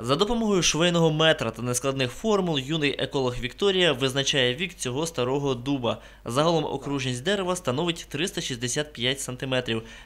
За допомогою швейного метра та нескладних формул юний еколог Вікторія визначає вік цього старого дуба. Загалом окружність дерева становить 365 см.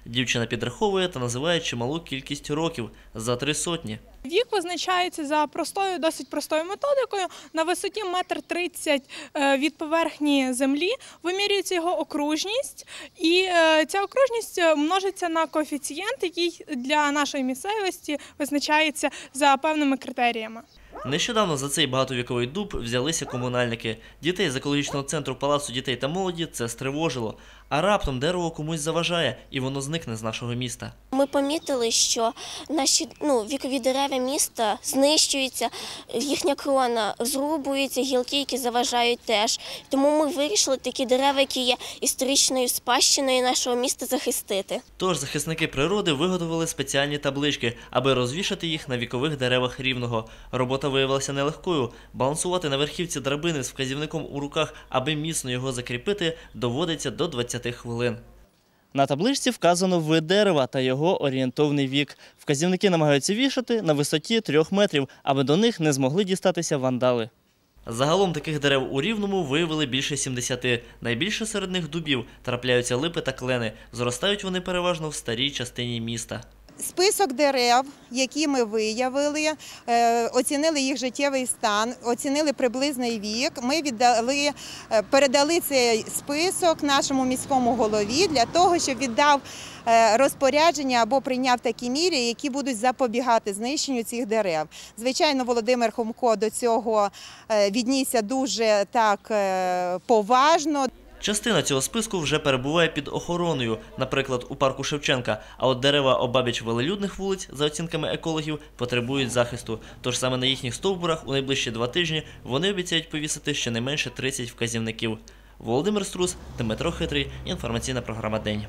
Дівчина підраховує та називає чималу кількість років за три сотні. Вік визначається за простою, досить простою методикою. На висоті метр тридцять е, від поверхні землі вимірюється його окружність, і е, ця окружність е, множиться на коефіцієнт, який для нашої місцевості визначається за певними критеріями. Нещодавно за цей багатовіковий дуб взялися комунальники. Дітей з екологічного центру Палацу дітей та молоді це стривожило. А раптом дерево комусь заважає, і воно зникне з нашого міста. Ми помітили, що наші ну, вікові дерева міста знищуються, їхня крона зрубується, гілки, які заважають теж. Тому ми вирішили такі дерева, які є історичною спадщиною нашого міста, захистити. Тож захисники природи виготовили спеціальні таблички, аби розвішати їх на вікових деревах рівного. Робота виявилася нелегкою. Балансувати на верхівці драбини з вказівником у руках, аби міцно його закріпити, доводиться до 20 хвилин. На табличці вказано вид дерева та його орієнтовний вік. Вказівники намагаються вішати на висоті трьох метрів, аби до них не змогли дістатися вандали. Загалом таких дерев у Рівному виявили більше 70. Найбільше серед них дубів трапляються липи та клени. Зростають вони переважно в старій частині міста. Список дерев, які ми виявили, е, оцінили їх життєвий стан, оцінили приблизний вік. Ми віддали, е, передали цей список нашому міському голові для того, щоб віддав е, розпорядження або прийняв такі міри, які будуть запобігати знищенню цих дерев. Звичайно, Володимир Хомко до цього віднісся дуже так поважно. Частина цього списку вже перебуває під охороною, наприклад, у парку Шевченка. А от дерева обабіч велелюдних вулиць, за оцінками екологів, потребують захисту. Тож саме на їхніх стовбурах у найближчі два тижні вони обіцяють повісити щонайменше 30 вказівників. Володимир Струс, Дмитро Хитрий, інформаційна програма День.